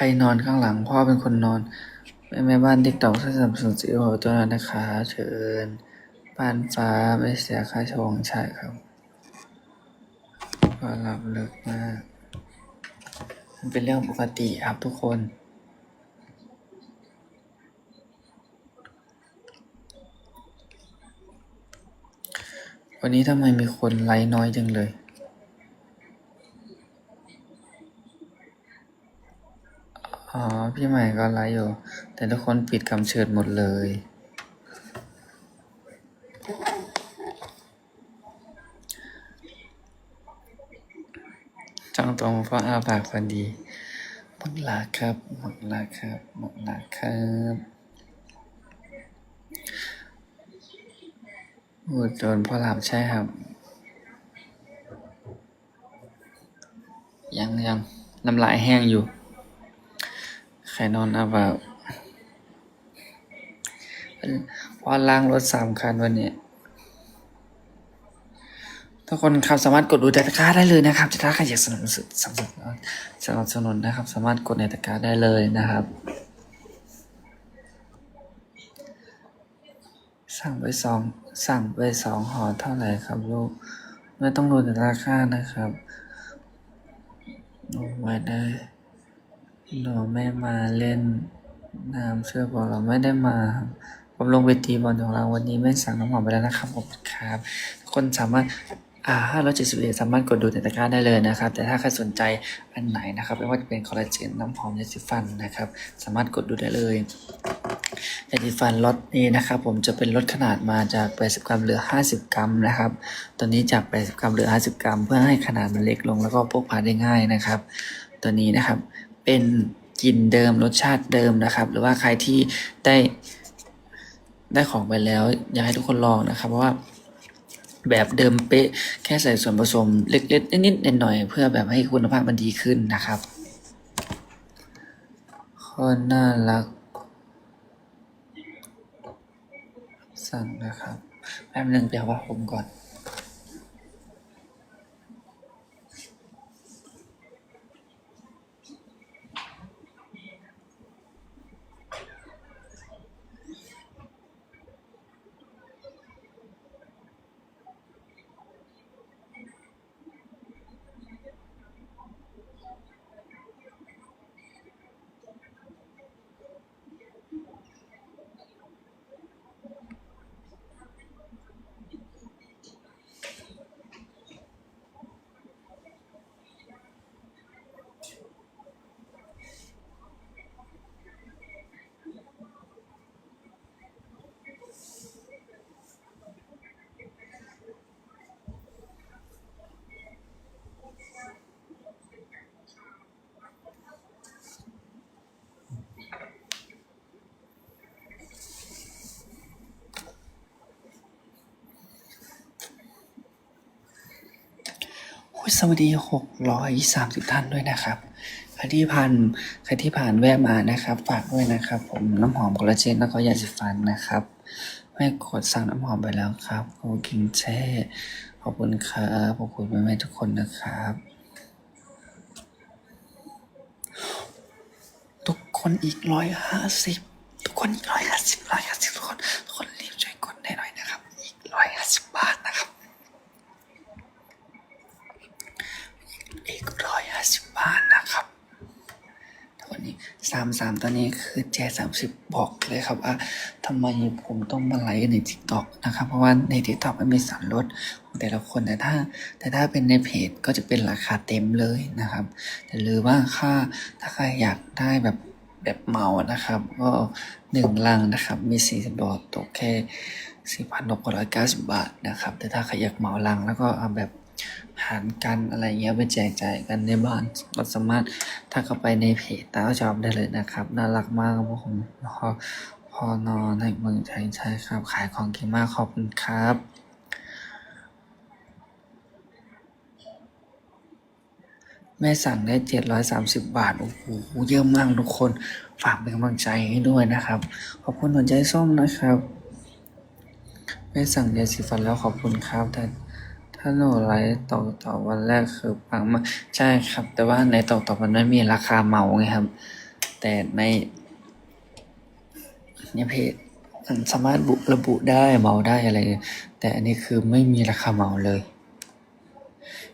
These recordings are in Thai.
ใครนอนข้างหลัง พ่อเป็นคนนอน แม่แม่บ้านติ๊กต็อกสนับสนุนสิโอตัวนั้นนะคะ เชิญบ้านฟ้าไม่เสียค่าชงใช่ครับก็หลับลึกมาก มันเป็นเรื่องปกติครับทุกคนวันนี้ทำไมมีคนไลค์น้อยจังเลย อ๋อ พี่ให ม่ก็ไลฟ์อยู่ แต่ทุกคนปิดคำเชิญหมดเลยจ้องตรงเพราะอาปากฟันดีหมักลาครับ หมักลาครับ หมักลาครับพูดโดนพ่อหลับใช่ครับ ยังยังน้ำลายแห้งอยู่ ใครนอนอาแบบว่าล้างรถสามคันวันนี้ทุกคนครับสามารถกดดูในตะกร้าได้เลยนะครับถ้าใครอยากสนับสนุนสนับสนุนสนับสนุนนะครับ สามารถกดในตะกร้าได้เลยนะครับ สั่งไปสองสั่งไปสองห่อเท่าไหร่ครับลูก ไม่ต้องดูในราคานะครับหนูไม่ได้ หนูไม่มาเล่นน้ำเชื่อบอกเราไม่ได้มาครับผมลงไปตีบอลของเราวันนี้ไม่สั่งน้ำหอมไปแล้วนะครับผมครับคนสามารถอ่าห้าร้อยเจ็ดสิบเหรียญสามารถกดดูในตะกร้าได้เลยนะครับ แต่ถ้าใครสนใจอันไหนนะครับไม่ว่าจะเป็นคอลลาเจนน้ำหอมยาสีฟันนะครับ สามารถกดดูได้เลยยาสีฟันล็อตนี้นะครับ ผมจะเป็นลดขนาดมาจาก80กรัมเหลือ50กรัมนะครับ ตอนนี้จาก80กรัมเหลือ50กรัม เพื่อให้ขนาดมันเล็กลงแล้วก็พกพาได้ง่ายนะครับ ตัวนี้นะครับ เป็นกลิ่นเดิมรสชาติเดิมนะครับ หรือว่าใครที่ได้ได้ของไปแล้ว อยากให้ทุกคนลองนะครับเพราะว่าแบบเดิมเป๊ะแค่ใส่ส่วนผสมเล็กๆนิดๆหน่อยๆเพื่อแบบให้คุณภาพมันดีขึ้นนะครับคนน่ารัก สั่งนะครับแป๊บหนึ่งเดี๋ยวว่าผมก่อน สวัสดีหกร้อยสามสิบท่านด้วยนะครับใครที่ผ่านใครที่ผ่านแวะมานะครับ ฝากด้วยนะครับ ผมน้ำหอมคอลลาเจนแล้วก็ยาสีฟันนะครับไม่กดสั่งน้ำหอมไปแล้วครับโอ้กิงแช่ขอบคุณครับขอบคุณแม่ๆทุกคนนะครับ ทุกคนอีกร้อยห้าสิบทุกคนอีกร้อยห้าสิบร้อยห้าสิบทุกคนทุกคนามสามตอนนี้คือแจสามสิบบอกเลยครับว่าทำไมผมต้องมาไลฟ์ใน t ิ k t o k นะครับ เพราะว่าใน t ิ k t o k มันมีสารลดของแต่ละคน แต่ถ้า แต่ถ้าเป็นในเพจก็จะเป็นราคาเต็มเลยนะครับ หรือว่าค่าถ้าใครอยากได้แบบแบบเมานะครับ ก็หนึ่งลังนะครับ มีสี่สิบดอตตกแค่สี่พันหกร้อยเก้าสิบบาทนะครับ แต่ถ้าใครอยากเหมาลังแล้วก็เอาแบบ หารกันอะไรเงี้ยไปแจกจ่ายกันในบ้านก็สามารถถ้าเข้าไปในเพจตาจอบได้เลยนะครับ น่ารักมากครับผมพอพอนอนในเมืองไทยใช่ครับ ขายของเก่งมากขอบคุณครับแม่สั่งได้เจ็ดร้อยสามสิบบาท โอ้โห เยอะมากทุกคน ฝากเป็นกำลังใจให้ด้วยนะครับ ขอบคุณหัวใจส้มนะครับ แม่สั่งยาสีฟันแล้วขอบคุณครับแต่ ถ้าหนูไลฟ์ต่อต่อวันแรกคือปังมากใช่ครับ แต่ว่าในต่อต่อมันไม่มีราคาเหมาไงครับ แต่ในในเพจมันสามารถบุระบุได้เหมาได้อะไร แต่อันนี้คือไม่มีราคาเหมาเลย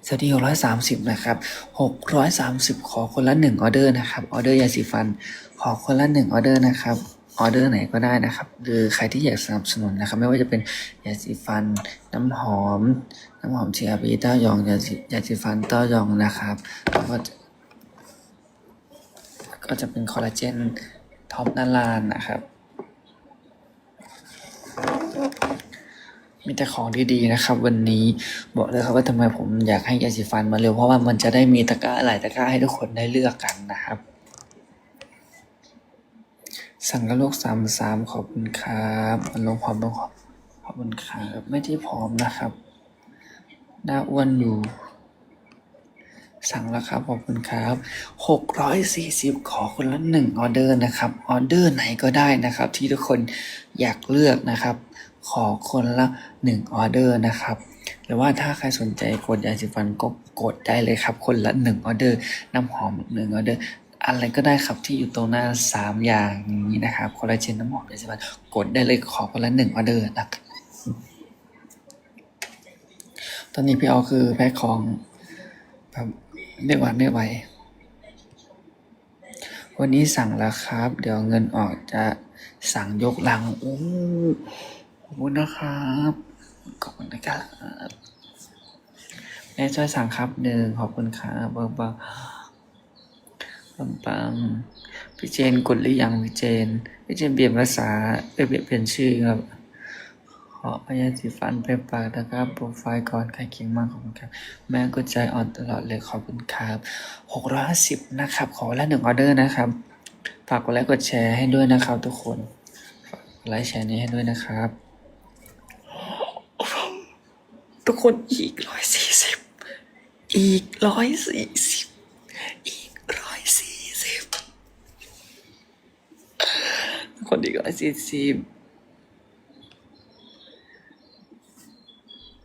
สวัสดีหกร้อยสามสิบนะครับหกร้อยสามสิบขอคนละหนึ่งออเดอร์นะครับ ออเดอร์ยาสีฟัน ขอคนละหนึ่งออเดอร์นะครับ ออเดอร์ไหนก็ได้นะครับ หรือใครที่อยากสนับสนุนนะครับ ไม่ว่าจะเป็นยาสีฟัน น้ำหอม น้ำหอมเชียร์บีเต้ายองยาสียาสีฟันเต้ายองนะครับแล้วก็จะก็จะเป็นคอลลาเจนท็อปนาลานนะครับ มีแต่ของดีๆนะครับ วันนี้บอกเลยครับว่าทำไมผมอยากให้ยาสีฟันมาเร็วเพราะว่ามันจะได้มีตะกร้าหลายตะกร้าให้ทุกคนได้เลือกกันนะครับ สั่งกระโลกสามสามขอบคุณครับมันลงพร้อมลงขอบขอบคุณครับไม่ได้พร้อมนะครับหน้าอ้วนอยู่ สั่งแล้วครับขอบคุณครับหกร้อยสี่สิบขอคนละหนึ่งออเดอร์นะครับออเดอร์ไหนก็ได้นะครับ ที่ทุกคนอยากเลือกนะครับ ขอคนละหนึ่งออเดอร์นะครับหรือว่าถ้าใครสนใจกดยาสีฟันก็กดได้เลยครับ คนละหนึ่งออเดอร์น้ำหอมหนึ่งออเดอร์ อะไรก็ได้ครับที่อยู่ตรงหน้าสามอย่างนี้นะครับคอลลาเจนน้ำหอมยาสีฟันกดได้เลยขอคนละหนึ่งออเดอร์นะครับตอนนี้พี่เอาคือแพ็คของแบบไม่หวานไม่ไหววันนี้สั่งแล้วครับ เดี๋ยวเงินออกจะสั่งยกลังโอ้ขอบคุณนะครับขอบคุณนะครับแม่ช่วยสั่งครับหนึ่งขอบคุณครับเบอร์เบอร์ ปังปังพี่เจนกดหรือยังพี่เจนพี่เจนเปลี่ยนภาษาเปลี่ยนเปลี่ยนชื่อครับขอพยาสีฟันไปปากนะครับโปรไฟล์ก่อนใครเก่งมากขอบคุณครับ แม่ก็ใจอ่อนตลอดเลยขอบคุณครับหกร้อยสิบนะครับ ขอละหนึ่งออเดอร์นะครับฝากกดไลค์กดแชร์ให้ด้วยนะครับทุกคนฝากไลค์แชร์นี้ให้ด้วยนะครับ ทุกคนอีกร้อยสี่สิบอีกร้อยสี่สิบอีกร้อยสี่สิบทุก คนอีกร้อยสี่สิบ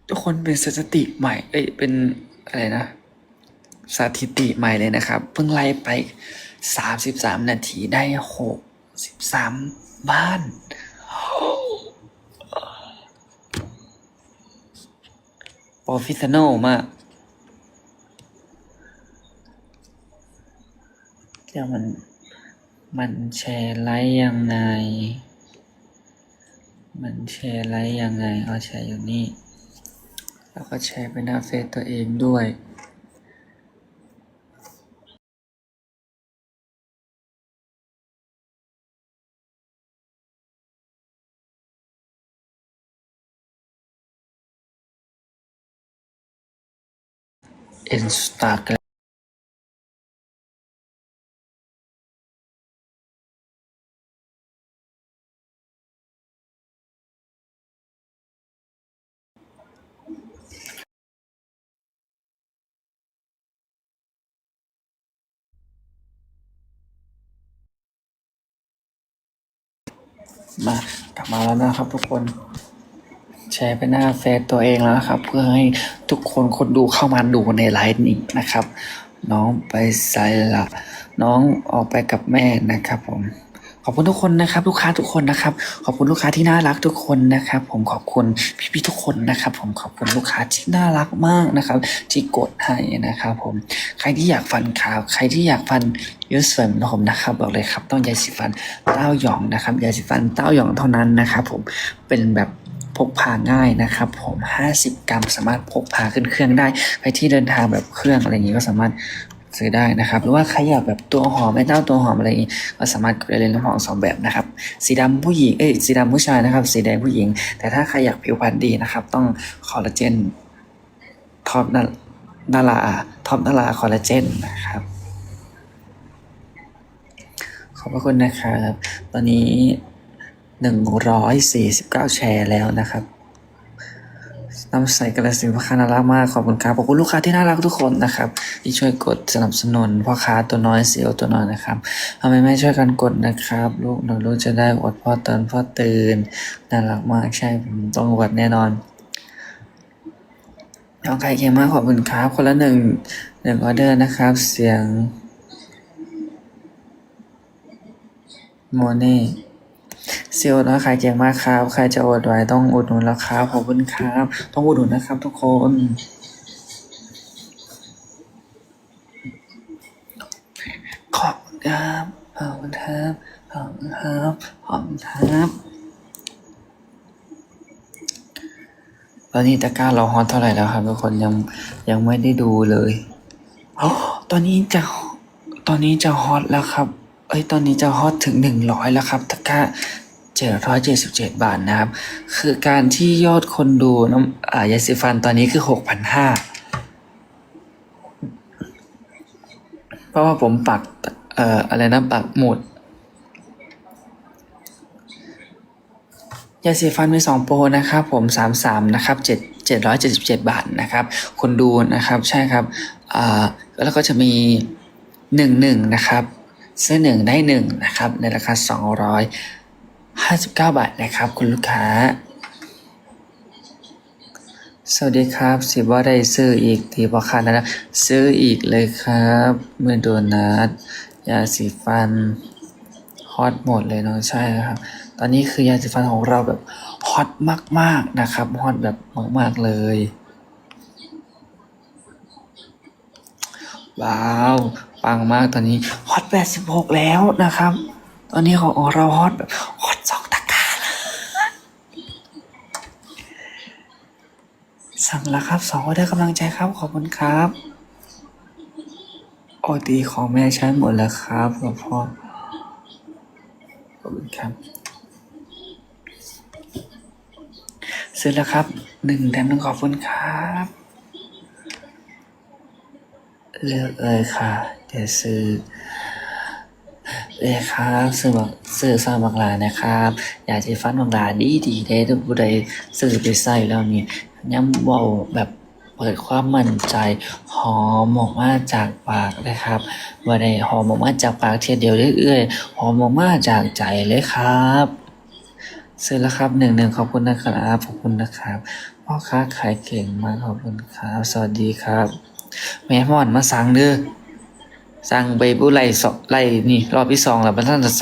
ทุกคนเป็นสถิติใหม่ เอ้ย เป็นอะไรนะ สถิติใหม่เลยนะครับ เพิ่งไล่ไปสามสิบสามนาทีได้หกสิบสามบ้าน โปรฟิชชั่นอลมากเดี๋ยวมัน มันแชร์ไลฟ์ยังไง มันแชร์ไลฟ์ยังไง เอาแชร์อยู่นี่ แล้วก็แชร์ไปหน้าเฟซตัวเองด้วยอินสตาแกร มากลับมาแล้วนะครับทุกคน แชร์ไปหน้าเฟซตัวเองแล้วนะครับ เพื่อให้ทุกคนคนดูเข้ามาดูในไลฟ์นี้นะครับ น้องไปใส่ละน้องออกไปกับแม่นะครับผม อบคุณทุกคนนะครับ ลูกค้าทุกคนนะครับ ขอบคุณลูกค้าที่น่ารักทุกคนนะครับ ผมขอบคุณพี่ๆทุกคนนะครับ ผมขอบคุณลูกค้าที่น่ารักมากนะครับ ที่กดให้นะครับ ผมใครที่อยากฟันขาว ใครที่อยากฟันยอะสวยเหมือนผมนะครับบอกเลยครับ ต้องยาสีฟันเต้าหยองนะครับยาสีฟันเต้าหยองเท่านั้นนะครับ ผมเป็นแบบพกพาง่ายนะครับ ผม 50 กรัมสามารถพกพาขึ้นเครื่องได้ใครที่เดินทางแบบเครื่องอะไรอย่างนี้ก็สามารถ ซื้อได้นะครับ หรือว่าใครอยากแบบตัวหอมไม่เต้าตัวหอมอะไรอย่างนี้ก็สามารถกดได้เลยน้ำหอมสองแบบนะครับ สีดำผู้หญิงเอ้ยสีดำผู้ชายนะครับ สีแดงผู้หญิง แต่ถ้าใครอยากผิวพรรณดีนะครับ ต้องคอลลาเจนท็อปนานาราท็อปนาราคอลลาเจนนะครับขอบพระคุณนะครับ ตอนนี้หนึ่งร้อยสี่สิบเก้าแชร์แล้วนะครับ น้ำใสกระสินพ่อค้าน่ารักมากขอบคุณครับขอบคุณลูกค้าที่น่ารักทุกคนนะครับ ที่ช่วยกดสนับสนุนพ่อค้าตัวน้อยเซลล์ตัวน้อยนะครับทำไมไม่ช่วยกันกดนะครับ ลูกหนูลูกจะได้อดพ่อเตือนพ่อตื่นน่ารักมากใช่ผมต้องอดแน่นอนน้องไข่เค็มมากขอบคุณครับ คนละหนึ่งหนึ่งออเดอร์นะครับ เสียงโมเน่ เซลล์นะขายเก่งมากครับ ใครจะอดไว้ต้องอุดหนุนแล้วครับ ขอบคุณครับ ต้องอุดหนุนนะครับทุกคน ขอบคุณครับ ขอบคุณครับ ขอบคุณครับ ขอบคุณครับ ตอนนี้ตะกร้าเราฮอตเท่าไหร่แล้วครับทุกคนยังยังไม่ได้ดูเลย อ๋อ ตอนนี้จะ ตอนนี้จะฮอตแล้วครับ เอ้ยตอนนี้จะฮอตถึงหนึ่งร้อยแล้วครับตะกร้าเจ็ดร้อยเจ็ดสิบเจ็ดบาทนะครับ คือการที่ยอดคนดูน้ำอ่ายาสีฟันตอนนี้คือหกพันห้าเพราะว่าผมปัก เอ่อ อะไรนะปักหมุดยาสีฟันมีสองโปรนะครับผมสามสามนะครับเจ็ดเจ็ดร้อยเจ็ดสิบเจ็ดบาทนะครับ คนดูนะครับ ใช่ครับ อ่า แล้วก็จะมีหนึ่งหนึ่งนะครับ ซื้อหนึ่งได้หนึ่งนะครับในราคาสองร้อยห้าสิบเก้าบาทนะครับ คุณลูกค้า สวัสดีครับ สิว่าได้ซื้ออีกทีพอคันนะซื้ออีกเลยครับเมื่อโดนัทยาสีฟันฮอตหมดเลยเนาะใช่ครับ ตอนนี้คือยาสีฟันของเราแบบฮอตมาก ๆ นะครับฮอตแบบมาก ๆ เลยว้าว ปังมากตอนนี้ฮอต86แล้วนะครับ ตอนนี้ของเราฮอตแบบฮอตสองตะกาเลยสั่งแล้วครับสองออเดอร์กำลังใจครับ ขอบคุณครับโอตีของแม่ใช้หมดแล้วครับหลวงพ่อขอบคุณครับซื้อแล้วครับหนึ่งแถมหนึ่งขอบคุณครับ เลือกเลยค่ะเดี๋ยวซื้อเลยครับซื้อบักซื้อซาบักลานะครับ อยากจะฟันบักลาดีดีได้ทุกผู้ใดซื้อไปใส่แล้วนี่ย้ำเบาแบบเปิดความมั่นใจหอมออกมาจากปากนะครับว่าได้หอมออกมาจากปากเทียเดียวเรื่อยๆหอมออกมาจากใจเลยครับซื้อแล้วครับหนึ่งหนึ่งขอบคุณนะครับขอบคุณนะครับพ่อค้าขายเก่งมากขอบคุณครับ สวัสดีครับ แม่ม่อนมาสั่งเด้อสั่งไปผู้ไล่สอไล่นี่ รอบที่สองแล้วมันท่านจะสั่ง